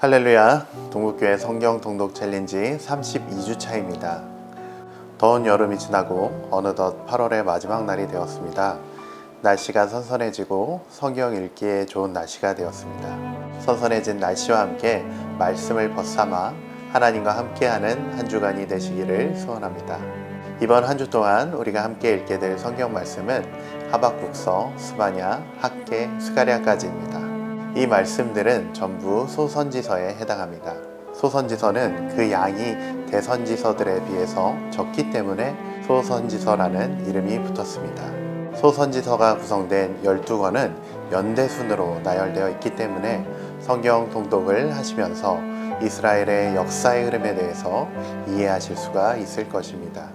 할렐루야 동국교회 성경 통독 챌린지 32주 차입니다. 더운 여름이 지나고 어느덧 8월의 마지막 날이 되었습니다. 날씨가 선선해지고 성경 읽기에 좋은 날씨가 되었습니다. 선선해진 날씨와 함께 말씀을 벗삼아 하나님과 함께하는 한 주간이 되시기를 소원합니다. 이번 한 주 동안 우리가 함께 읽게 될 성경 말씀은 하박국서, 스바냐, 학계, 스가랴까지입니다. 이 말씀들은 전부 소선지서에 해당합니다. 소선지서는 그 양이 대선지서들에 비해서 적기 때문에 소선지서라는 이름이 붙었습니다. 소선지서가 구성된 12권은 연대순으로 나열되어 있기 때문에 성경 통독을 하시면서 이스라엘의 역사의 흐름에 대해서 이해하실 수가 있을 것입니다.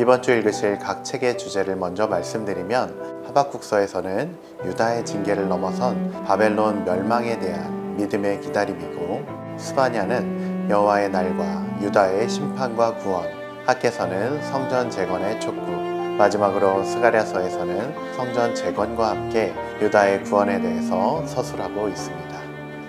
이번 주 읽으실 각 책의 주제를 먼저 말씀드리면 하박국서에서는 유다의 징계를 넘어선 바벨론 멸망에 대한 믿음의 기다림이고 스바냐는 여호와의 날과 유다의 심판과 구원 학계서는 성전 재건의 촉구 마지막으로 스가랴서에서는 성전 재건과 함께 유다의 구원에 대해서 서술하고 있습니다.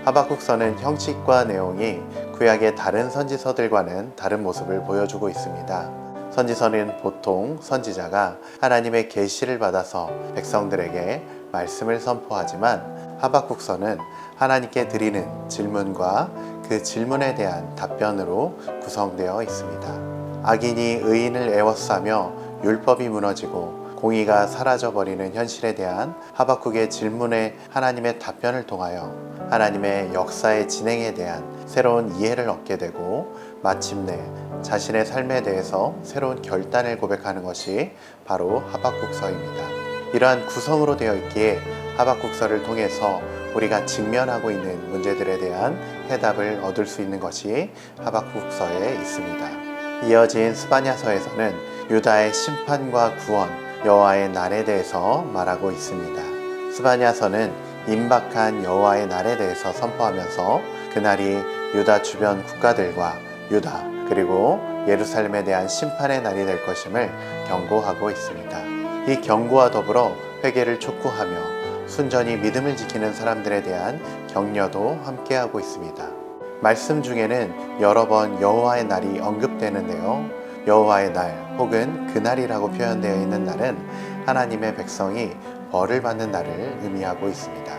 하박국서는 형식과 내용이 구약의 다른 선지서들과는 다른 모습을 보여주고 있습니다. 선지서는 보통 선지자가 하나님의 계시를 받아서 백성들에게 말씀을 선포하지만 하박국서는 하나님께 드리는 질문과 그 질문에 대한 답변으로 구성되어 있습니다. 악인이 의인을 애워싸며 율법이 무너지고 공의가 사라져 버리는 현실에 대한 하박국의 질문에 하나님의 답변을 통하여 하나님의 역사의 진행에 대한 새로운 이해를 얻게 되고 마침내 자신의 삶에 대해서 새로운 결단을 고백하는 것이 바로 하박국서입니다. 이러한 구성으로 되어 있기에 하박국서를 통해서 우리가 직면하고 있는 문제들에 대한 해답을 얻을 수 있는 것이 하박국서에 있습니다. 이어진 스바냐서에서는 유다의 심판과 구원, 여호와의 날에 대해서 말하고 있습니다. 스바냐서는 임박한 여호와의 날에 대해서 선포하면서 그날이 유다 주변 국가들과 유다 그리고 예루살렘에 대한 심판의 날이 될 것임을 경고하고 있습니다. 이 경고와 더불어 회개를 촉구하며 순전히 믿음을 지키는 사람들에 대한 격려도 함께하고 있습니다. 말씀 중에는 여러 번 여호와의 날이 언급되는데요. 여호와의 날 혹은 그날이라고 표현되어 있는 날은 하나님의 백성이 벌을 받는 날을 의미하고 있습니다.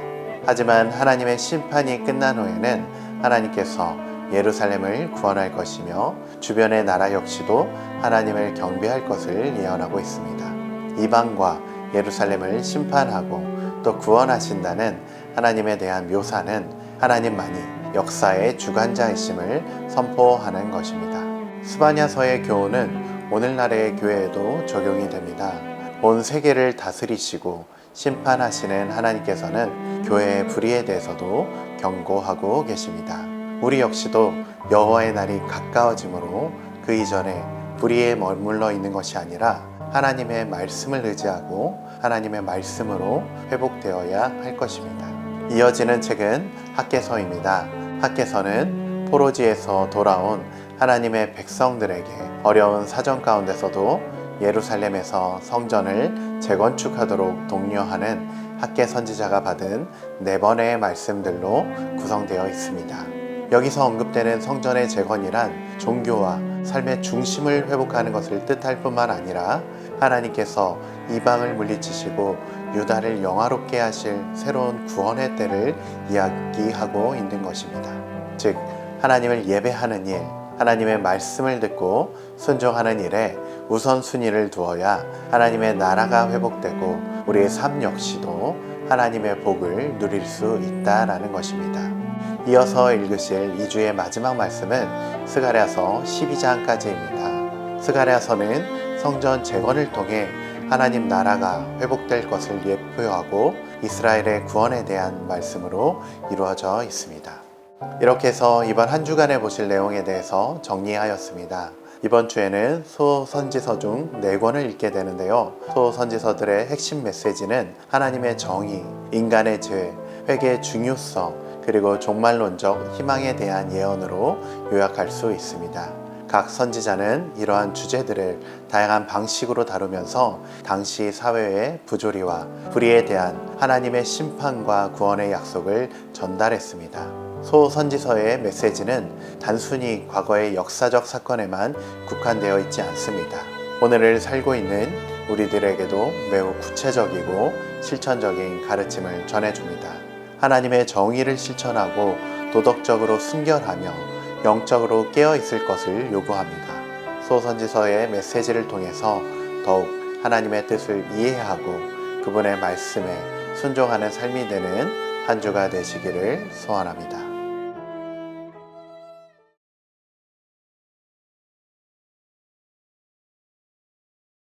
하지만 하나님의 심판이 끝난 후에는 하나님께서 예루살렘을 구원할 것이며 주변의 나라 역시도 하나님을 경배할 것을 예언하고 있습니다. 이방과 예루살렘을 심판하고 또 구원하신다는 하나님에 대한 묘사는 하나님만이 역사의 주관자이심을 선포하는 것입니다. 스바냐서의 교훈은 오늘날의 교회에도 적용이 됩니다. 온 세계를 다스리시고 심판하시는 하나님께서는 교회의 불의에 대해서도 경고하고 계십니다. 우리 역시도 여호와의 날이 가까워지므로 그 이전에 불의에 머물러 있는 것이 아니라 하나님의 말씀을 의지하고 하나님의 말씀으로 회복되어야 할 것입니다. 이어지는 책은 학계서입니다. 학계서는 포로지에서 돌아온 하나님의 백성들에게 어려운 사정 가운데서도 예루살렘에서 성전을 재건축하도록 독려하는 학계 선지자가 받은 네 번의 말씀들로 구성되어 있습니다. 여기서 언급되는 성전의 재건이란 종교와 삶의 중심을 회복하는 것을 뜻할 뿐만 아니라 하나님께서 이방을 물리치시고 유다를 영화롭게 하실 새로운 구원의 때를 이야기하고 있는 것입니다. 즉, 하나님을 예배하는 일, 하나님의 말씀을 듣고 순종하는 일에 우선순위를 두어야 하나님의 나라가 회복되고 우리의 삶 역시도 하나님의 복을 누릴 수 있다라는 것입니다. 이어서 읽으실 2주의 마지막 말씀은 스가랴서 12장까지입니다. 스가랴서는 성전 재건을 통해 하나님 나라가 회복될 것을 예표하고 이스라엘의 구원에 대한 말씀으로 이루어져 있습니다. 이렇게 해서 이번 한 주간에 보실 내용에 대해서 정리하였습니다. 이번 주에는 소선지서 중 4권을 읽게 되는데요. 소선지서들의 핵심 메시지는 하나님의 정의, 인간의 죄, 회개의 중요성, 그리고 종말론적 희망에 대한 예언으로 요약할 수 있습니다. 각 선지자는 이러한 주제들을 다양한 방식으로 다루면서 당시 사회의 부조리와 불의에 대한 하나님의 심판과 구원의 약속을 전달했습니다. 소선지서의 메시지는 단순히 과거의 역사적 사건에만 국한되어 있지 않습니다. 오늘을 살고 있는 우리들에게도 매우 구체적이고 실천적인 가르침을 전해줍니다. 하나님의 정의를 실천하고 도덕적으로 순결하며 영적으로 깨어 있을 것을 요구합니다. 소선지서의 메시지를 통해서 더욱 하나님의 뜻을 이해하고 그분의 말씀에 순종하는 삶이 되는 한 주가 되시기를 소원합니다.